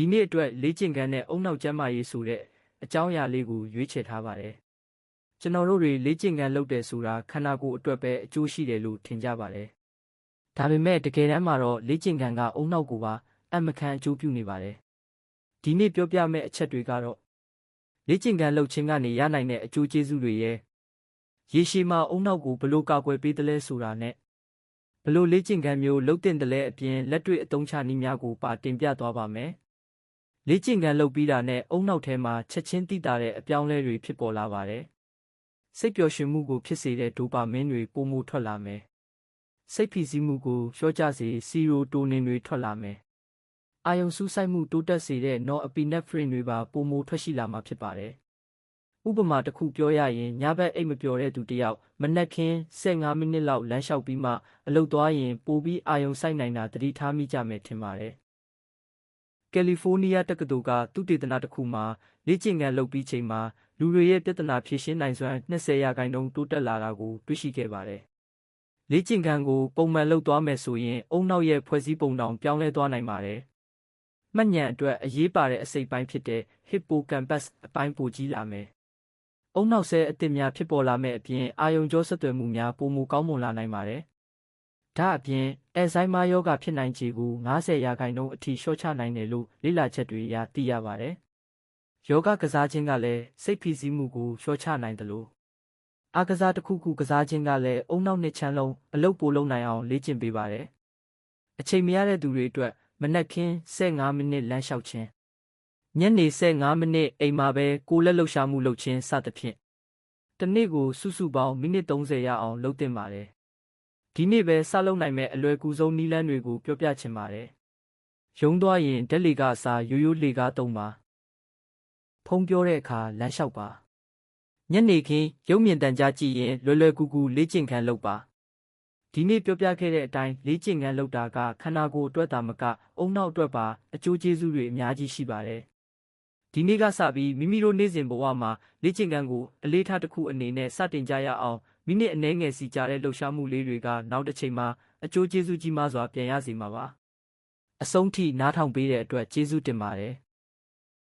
ဒီနေ့အတွက်လေ့ကျင့်ခန်းနဲ့အုံနောက်ကျမ်းမာရေးဆိုတဲ့အကြောင်းအရာလေးကိုရွေးချယ်ထားပါတယ်။ကျွန်တော်တို့တွေလေ့ကျင့်ခန်းလုပ်တယ်ဆိုတာခန္ဓာကိုယ်အတွက်ပဲအကျိုးရှိတယ်လို့ထင်ကြပါတယ်။ဒါပေမဲ့တကယ်တမ်းမှာတော့လေ့ကျင့်ခန်းကအုံနောက်ကိုပါအမခံအကျိုးပြုနေပါတယ်။ဒီနေ့ပြောပြမယ့်အချက်တွေကတော့လေ့ကျင့်ခန်းလုပ်ခြင်းကနေရနိုင်တဲ့အကျိုးကျေးဇူးတွေရဲ့ရေရှည်မှာအုံနောက်ကိုဘယ်လို့ကာကွယ်ပေးသလဲဆိုတာနဲ့ဘယ်လို့လေ့ကျင့်ခန်းမျိုးလုပ်တင်တယ်လဲအပြင်လက်တွေ့အသုံးချနည်းများကိုပါတင်ပြသွားပါမယ်။ လေ့ကျင့်ခန်းလုပ်ပြီးတာနဲ့အုံနောက်ထဲမှာချက်ချင်းသိတာတဲ့အပြောင်းအလဲတွေဖြစ်ပေါ်လာပါတယ်။စိတ်ပျော်ရွှင်မှုကိုဖြစ်စေတဲ့ဒိုပါမင်းတွေပုံမထွက်လာမယ်။စိတ်ဖိစီးမှုကိုလျှော့ချစေစီရိုတိုနင်တွေထွက်လာမယ်။အာယုံစူးစိုက်မှုတိုးတက်စေတဲ့ norepinephrine တွေပါပုံမထွက်ရှိလာမှာဖြစ်ပါတယ်။ဥပမာတစ်ခုပြောရရင်ညဘက်အိတ်မပျော်တဲ့သူတစ်ယောက်မနက်ခင်း15မိနစ်လောက်လမ်းလျှောက်ပြီးမှအလုပ်သွားရင်ပိုပြီးအာယုံစိုက်နိုင်တာသတိထားမိကြမယ်ထင်ပါတယ်။ ကယ်လီဖိုးနီးယားတက္ကသိုလ်ကသုတေသနတစ်ခုမှာလေ့ကျင့်ခန်းလုပ်ပြီးချိန်မှာလူတွေရဲ့ပြဿနာဖြေရှင်းနိုင်စွမ်း20ရာခိုင်နှုန်းတိုးတက်လာတာကိုတွေ့ရှိခဲ့ပါတယ်။လေ့ကျင့်ခန်းကိုပုံမှန်လုပ်သွားမယ်ဆိုရင်အုံနောက်ရဲ့ဖွဲ့စည်းပုံတောင်ပြောင်းလဲသွားနိုင်ပါတယ်။မှတ်ဉာဏ်အတွက်အရေးပါတဲ့အစိတ်ပိုင်းဖြစ်တဲ့ hippocampus အပိုင်းပိုကြီးလာမယ်။အုံနောက်ဆဲအသစ်များဖြစ်ပေါ်လာမဲ့အပြင်အာယုံကြောဆက်သွယ်မှုများပိုမိုကောင်းမွန်လာနိုင်ပါတယ်။ ဒါအပြင်အယ်ဇိုင်းမာယောဂဖြစ်နိုင်ခြေကို90ရာခိုင်နှုန်းအထိလျှော့ချနိုင်တယ်လို့လေ့လာချက်တွေအရသိရပါတယ်။ယောဂကစားခြင်းကလည်းစိတ်ဖိစီးမှုကိုလျှော့ချနိုင်တယ်လို့အားကစားတစ်ခုခုကစားခြင်းကလည်းအုံနောက်နှစ်ချမ်းလုံးအလုပ်ပိုလုပ်နိုင်အောင်လေ့ကျင့်ပေးပါတယ်။အချိန်မရတဲ့သူတွေအတွက်မနက်ခင်း15မိနစ်လမ်းလျှောက်ခြင်းညနေ15မိနစ်အိမ်မှာပဲကိုယ်လက်လှုပ်ရှားမှုလုပ်ခြင်းစသဖြင့်တစ်နေ့ကိုစုစုပေါင်းမိနစ်30ရအောင်လုပ်သင့်ပါတယ်။ ဒီနေ့ပဲစလုပ်နိုင်မဲ့အလွယ်ကူဆုံးနည်းလမ်းတွေကိုပြောပြချင်ပါတယ်။ရုံးသွားရင်ဓာတ်လေကအစားရိုးရိုးလေကားသုံးပါ။ဖုံးပြောတဲ့အခါလမ်းလျှောက်ပါ။ညနေခင်းရုပ်မြင်သံကြားကြည့်ရင်လွယ်လွယ်ကူကူလေ့ကျင့်ခန်းလုပ်ပါ။ဒီနေ့ပြောပြခဲ့တဲ့အတိုင်းလေ့ကျင့်ခန်းလုပ်တာကခန္ဓာကိုယ်အတွက်သာမကအုံနောက်အတွက်ပါအကျိုးကျေးဇူးတွေအများကြီးရှိပါတယ်။ဒီနေ့ကစပြီးမိမိတို့နေ့စဉ်ဘဝမှာလေ့ကျင့်ခန်းကိုအလေးထားတစ်ခုအနေနဲ့စတင်ကြရအောင် မိနစ်အနည်းငယ်စီကြတဲ့လှုပ်ရှားမှုလေးတွေကနောက်တစ်ချိန်မှာအကျိုးကျေးဇူးကြီးမားစွာပြန်ရစေမှာပါ။အဆုံးထိနားထောင်ပေးတဲ့အတွက်ကျေးဇူးတင်ပါတယ်။